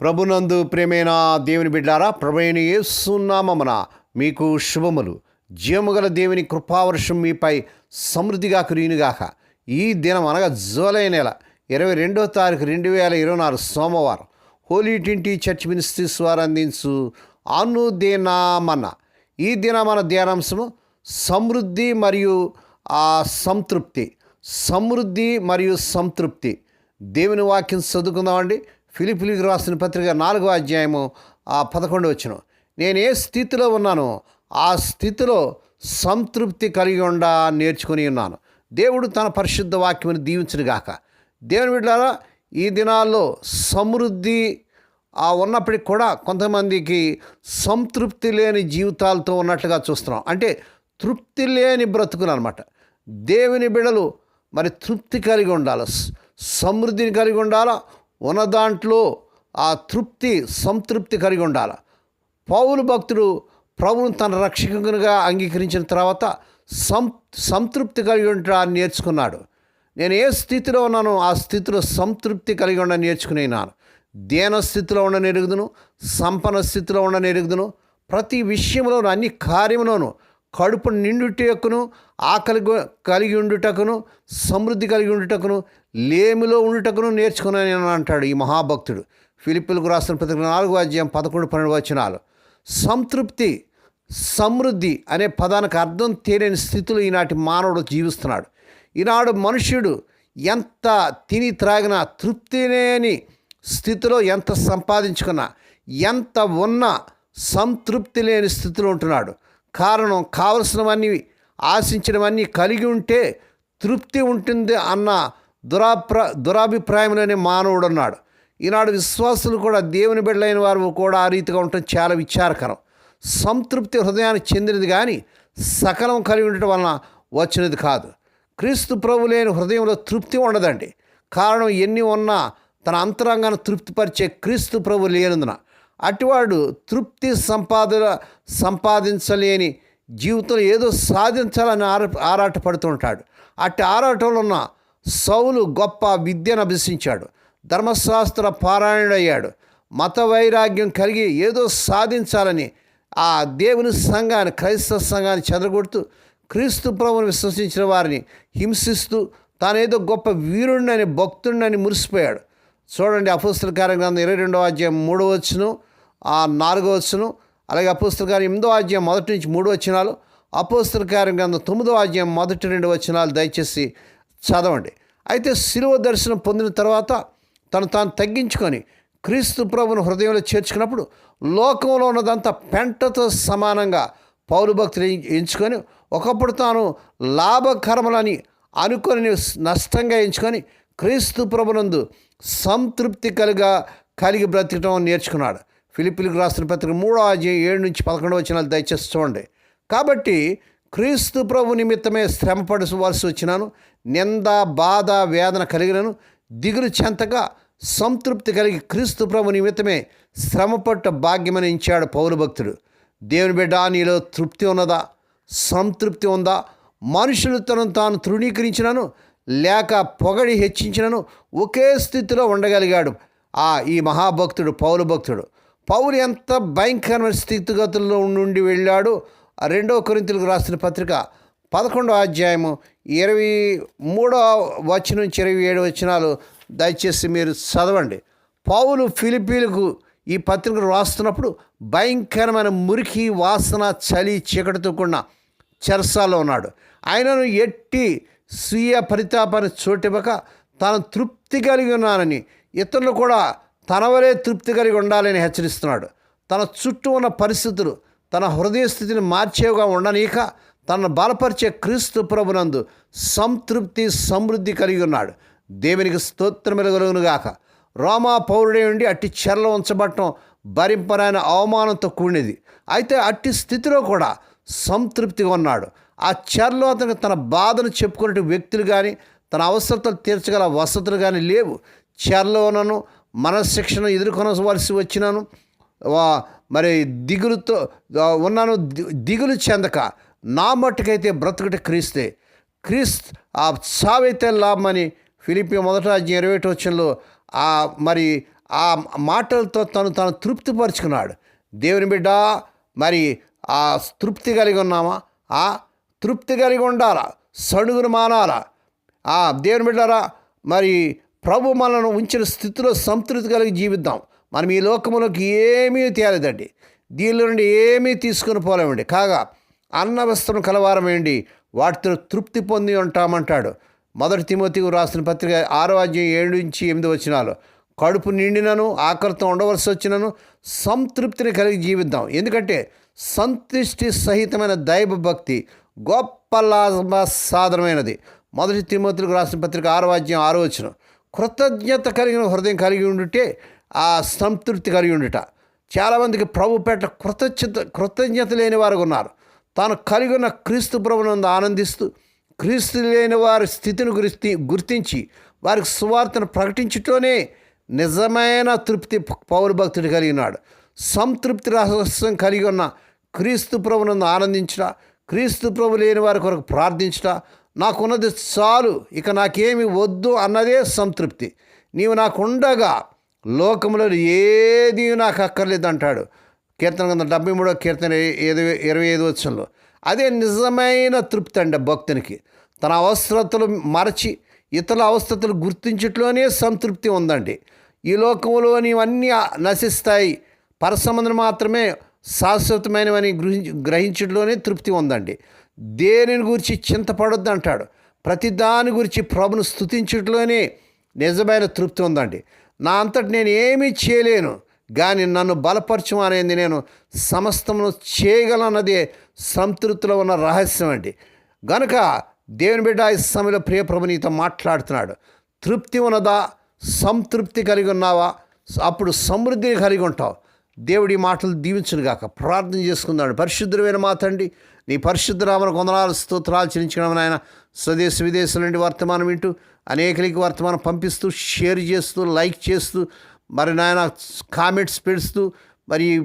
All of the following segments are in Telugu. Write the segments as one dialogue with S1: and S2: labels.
S1: ప్రభునందు ప్రేమైన దేవుని బిడ్డారా ప్రభుని యేసునామమున మీకు శుభములు. జీవముగల దేవుని కృపావర్షం మీపై సమృద్ధిగా కురియునుగాక. ఈ దినం అనగా జూలై నెల ఇరవై రెండో తారీఖు రెండు వేల ఇరవై నాలుగు సోమవారం హోలీ ట్వంటీ చర్చ్ మినిస్ట్రీస్ వారు అందించు అనుదినామన. ఈ దినమన ధ్యానాంశము సమృద్ధి మరియు ఆ సంతృప్తి. సమృద్ధి మరియు సంతృప్తి. దేవుని వాక్యం చదువుకుందామండి. ఫిలిపిలికి రాసిన పత్రిక నాలుగో అధ్యాయము ఆ పదకొండు వచ్చిన నేను ఏ స్థితిలో ఉన్నానో ఆ స్థితిలో సంతృప్తి కలిగి ఉండ నేర్చుకుని ఉన్నాను. దేవుడు తన పరిశుద్ధ వాక్యమును దీవించునుగాక దేవుని బిడ్డారా ఈ దినాల్లో సమృద్ధి ఆ ఉన్నప్పటికి కూడా కొంతమందికి సంతృప్తి లేని జీవితాలతో ఉన్నట్లుగా చూస్తున్నాం. అంటే తృప్తి లేని బ్రతుకులు అనమాట దేవుని బిడలు మరి తృప్తి కలిగి ఉండాలి? సమృద్ధిని కలిగి ఉండాలా? ఉన్న దాంట్లో ఆ తృప్తి సంతృప్తి కలిగి ఉండాలి. పౌలు భక్తుడు ప్రభువును తన రక్షకునిగా అంగీకరించిన తర్వాత సం సంతృప్తి కలిగి ఉంటా నేర్చుకున్నాడు. నేను ఏ స్థితిలో ఉన్నానో ఆ స్థితిలో సంతృప్తి కలిగి ఉండ నేర్చుకునేనాను దేన స్థితిలో ఉండ ఎరుగుదును సంపన్న స్థితిలో ఉండ ఎరుగుదును ప్రతి విషయంలోనూ అన్ని కార్యంలోనూ కడుపు నిండుటకును ఆకలి కలిగి ఉండుటకును సమృద్ధి కలిగి ఉండుటకును లేమిలో ఉండుటకును నేర్చుకున్నాను అంటాడు ఈ మహాభక్తుడు. ఫిలిపిలకు రాసిన పత్రిక నాలుగు అధ్యాయం పదకొండు పన్నెండు వచనాలు. సంతృప్తి సమృద్ధి అనే పదానికి అర్థం తెలియని స్థితిలో ఈనాటి మానవుడు జీవిస్తున్నాడు. ఈనాడు మనుష్యుడు ఎంత తిని త్రాగినా తృప్తి లేని స్థితిలో ఎంత సంపాదించుకున్నా ఎంత ఉన్నా సంతృప్తి లేని స్థితిలో ఉంటున్నాడు. కారణం కావలసినవన్నీ ఆశించినవన్నీ కలిగి ఉంటే తృప్తి ఉంటుంది అన్న దురాప్ర దురాభిప్రాయంలోనే మానవుడు అన్నాడు ఈనాడు విశ్వాసులు కూడా దేవుని బిడ్డలైన వారు కూడా ఆ రీతిగా ఉండటం చాలా విచారకరం. సంతృప్తి హృదయానికి చెందినది కానీ సకలం కలిగి ఉండటం వలన వచ్చినది కాదు. క్రీస్తు ప్రభు లేని హృదయంలో తృప్తి ఉండదండి. కారణం ఎన్ని ఉన్నా తన అంతరంగాన్ని తృప్తిపరిచే క్రీస్తు ప్రభు లేనందున అటివాడు తృప్తి సంపాదన సంపాదించలేని జీవితంలో ఏదో సాధించాలని ఆర ఆరాటపడుతుంటాడు. అట్టి ఆరాటంలో ఉన్న సౌలు గొప్ప విద్యను అభ్యసించాడు. ధర్మశాస్త్ర పారాయణుడయ్యాడు. మత వైరాగ్యం కలిగి ఏదో సాధించాలని ఆ దేవుని సంఘాన్ని క్రైస్తవ సంఘాన్ని చెదరగొడుతూ క్రీస్తు ప్రభుని విశ్వసించిన వారిని హింసిస్తూ తానేదో గొప్ప వీరుణ్ణని భక్తుడినని మురిసిపోయాడు. చూడండి అపుస్తల కార్యగ్రంథం ఇరవై రెండవ అధ్యాయం మూడో వచ్చును ఆ నాలుగో వచ్చును అలాగే అపుస్తల కార్యం ఎనిమిదో అధ్యాయం మొదటి నుంచి మూడు వచనాలు అపోస్తల కార్యగ్రంథం తొమ్మిదో అధ్యాయం మొదటి రెండు వచనాలు దయచేసి చదవండి. అయితే శిలువ దర్శనం పొందిన తర్వాత తను తాను తగ్గించుకొని క్రీస్తు ప్రభును హృదయంలో చేర్చుకున్నప్పుడు లోకంలో ఉన్నదంతా పెంటతో సమానంగా పౌరు భక్తులు ఎంచుకొని ఒకప్పుడు తాను లాభకరములని అనుకొని నష్టంగా ఎంచుకొని క్రీస్తు ప్రభునందు సంతృప్తి కలిగా కలిగి బ్రతకటం నేర్చుకున్నాడు. ఫిలిపిలకు రాసిన పత్రిక మూడో అధ్యాయం ఏడు నుంచి పదకొండు వచ్చిన దయచేసి చూడండి. కాబట్టి క్రీస్తు ప్రభు నిమిత్తమే శ్రమపడవలసి వచ్చినాను నింద బాధ వేదన కలిగినను దిగులు చెంతగా సంతృప్తి కలిగి క్రీస్తు ప్రభు నిమిత్తమే శ్రమపట్ట భాగ్యమని ఇచ్చాడు పౌరు భక్తుడు. దేవుని బిడ్డ నీలో తృప్తి ఉన్నదా? సంతృప్తి ఉందా? మనుషులు తను తాను తృణీకరించినను లేక పొగడి హెచ్చించినను ఒకే స్థితిలో ఉండగలిగాడు. ఆ ఈ మహాభక్తుడు పౌరు భక్తుడు. పౌరు ఎంత భయంకరమైన స్థితిగతుల్లో నుండి వెళ్ళాడు? రెండో కొరింతలకు రాసిన పత్రిక పదకొండో అధ్యాయము ఇరవై మూడో వచ్చి నుంచి ఇరవై ఏడు వచనాలు దయచేసి మీరు చదవండి. పౌలు ఫిలిపీలకు ఈ పత్రిక రాస్తున్నప్పుడు భయంకరమైన మురికి వాసన చలి చీకటితో కూడిన చెరసాలో ఉన్నాడు. ఆయనను ఎట్టి స్వీయ పరితాపాన్ని చోటివ్వక తాను తృప్తి కలిగి ఉన్నానని ఇతరులు కూడా తన వలే తృప్తి కలిగి ఉండాలని హెచ్చరిస్తున్నాడు. తన చుట్టూ ఉన్న పరిస్థితులు తన హృదయ స్థితిని మార్చేవిగా ఉండనీక తనను బలపరిచే క్రీస్తు ప్రభునందు సంతృప్తి సమృద్ధి కలిగి ఉన్నాడు. దేవునికి స్తోత్రమెలుగునుగాక రోమా పౌరుడే ఉండి అట్టి చెరలో ఉంచబడటం భరింపరాయన అవమానంతో కూడినది. అయితే అట్టి స్థితిలో కూడా సంతృప్తిగా ఉన్నాడు. ఆ చెరలో అతను తన బాధను చెప్పుకునే వ్యక్తులు కానీ తన అవసరతలు తీర్చగల వసతులు కానీ లేవు. చెరలోనను మనశిక్షను ఎదుర్కొనవలసి వచ్చినాను. వా- మరి దిగులుతో ఉన్నాను. దిగులు చెందక నా మట్టుకైతే బ్రతుకుట క్రీస్తే. క్రీస్త్ ఆ సావైతే లాభమని ఫిలిపి మొదట ఇరవై వచ్చంలో ఆ మరి ఆ మాటలతో తను తను తృప్తిపరుచుకున్నాడు. దేవుని బిడ్డ మరి ఆ తృప్తి కలిగి ఉన్నామా ఆ తృప్తి కలిగి ఉండాలా? సడుగును మానాలా? ఆ దేవుని బిడ్డారా మరి ప్రభు మనను ఉంచిన స్థితిలో సంతృప్తి కలిగి జీవిద్దాం. మనం ఈ లోకములోకి ఏమీ తేలేదండి. దీనిలో నుండి ఏమీ తీసుకుని పోలేమండి. కాగా అన్న వస్త్రం కలవారమేండి వాటితో తృప్తి పొంది ఉంటామంటాడు. మొదటి తిమోతికి రాసిన పత్రిక ఆరో అధ్యాయం ఏడు నుంచి ఎనిమిది వచ్చినాలు కడుపు నిండినను ఆకలితో ఉండవలసి వచ్చినను సంతృప్తిని కలిగి జీవిద్దాం. ఎందుకంటే సంతృష్టి సహితమైన దైవ భక్తి గొప్ప లాభ సాధనమైనది. మొదటి తిమోతులకు రాసిన పత్రిక ఆరో అధ్యాయం ఆరో వచ్చిన కృతజ్ఞత కలిగిన హృదయం కలిగి ఉండుటే ఆ సంతృప్తి కలిగి ఉండుట. చాలామందికి ప్రభు పేట కృతజ్ఞత కృతజ్ఞత లేని వారు ఉన్నారు. తాను కలిగి ఉన్న క్రీస్తు ప్రభునందు ఆనందిస్తూ క్రీస్తు లేని వారి స్థితిని గురించి గుర్తించి వారికి సువార్తను ప్రకటించుటోనే నిజమైన తృప్తి పౌరు భక్తుడు కలిగి ఉన్నాడు. సంతృప్తి రహస్యం కలిగి ఉన్న క్రీస్తు ప్రభునందు ఆనందించట క్రీస్తు ప్రభు లేని వారి కొరకు ప్రార్థించుట నాకున్నది చాలు ఇక నాకేమి వద్దు అన్నదే సంతృప్తి. నీవు నాకు ఉండగా లోకంలో ఏది నాకు అక్కర్లేదు అంటాడు కీర్తన కింద డెబ్బై మూడో కీర్తన ఏదో ఇరవై ఐదు వచ్చంలో అదే నిజమైన తృప్తి అండి భక్తునికి. తన అవసరతలు మరచి ఇతరుల అవసరతలు గుర్తించట్లోనే సంతృప్తి ఉందండి. ఈ లోకంలోనివన్నీ నశిస్తాయి. పరసంబంధం మాత్రమే శాశ్వతమైనవని గ్రహించి గ్రహించడంలోనే తృప్తి ఉందండి. దేనిని గురించి చింతపడొద్దు అంటాడు? ప్రతి దాని గురించి ప్రభును స్థుతించట్లోనే నిజమైన తృప్తి ఉందండి. నా అంతటి నేను ఏమీ చేయలేను కానీ నన్ను బలపరచం అనేది నేను సమస్తమును చేయగలన్నదే సంతృప్తిలో ఉన్న రహస్యం అండి. గనుక దేవుని బిడ్డ ఈ సమయంలో ప్రియ నీతో మాట్లాడుతున్నాడు. తృప్తి ఉన్నదా? సంతృప్తి కలిగి ఉన్నావా? అప్పుడు సమృద్ధిని కలిగి ఉంటావు. దేవుడి మాటలు దీవించునుగాక ప్రార్థన చేసుకుందాం. పరిశుద్ధమైన మా తండ్రి నీ పరిశుద్ధ రామను కొందనాలు స్తోత్రాలు చెల్లించడం నాయన. స్వదేశ విదేశాల నుండి వర్తమానం వింటూ అనేకలకి వర్తమానం పంపిస్తూ షేర్ చేస్తూ లైక్ చేస్తూ మరి నాయన కామెంట్స్ పెడుస్తూ మరి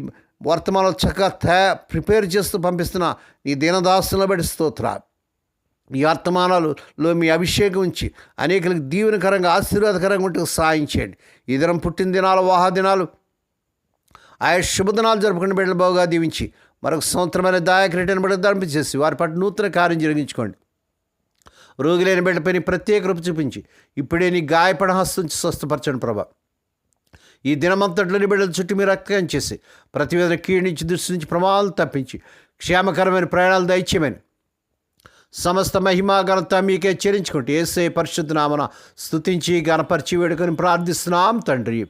S1: వర్తమానాలు చక్కగా తయా ప్రిపేర్ చేస్తూ పంపిస్తున్న నీ దీనదాసులను బట్టి స్తోత్ర ఈ వర్తమానాలలో మీ అభిషేకం ఉంచి అనేకలకు దీవెనకరంగా ఆశీర్వాదకరంగా ఉంటే సాయం చేయండి. ఈ దినం పుట్టిన దినాలు వాహ దినాలు ఆయా శుభదినాలు జరుపుకుని బిడ్డలు బాగుగా దీవించి మరొక సంవత్సరమైన దాయకు రిటర్న్ బిడ్డ ధర్మించేసి వారి పట్ల నూతన కార్యం జరిగించుకోండి. రోగిలైన బిడ్డపై ప్రత్యేక రూపు చూపించి ఇప్పుడే నీ గాయపడ హస్తం స్వస్థపరచండి ప్రభా. ఈ దినమంతట్లోని బిడ్డల చుట్టూ మీరు రక్తం చేసి ప్రతివేదన కీడు నుంచి దృష్టి నుంచి ప్రమాదాలు తప్పించి క్షేమకరమైన ప్రయాణాలు దయచేయమని సమస్త మహిమా ఘనత మీకే చెల్లించుకుంటూ ఏసే పరిశుద్ధ నామన స్థుతించి గణపరిచి వేడుకొని ప్రార్థిస్తున్నాం తండ్రి.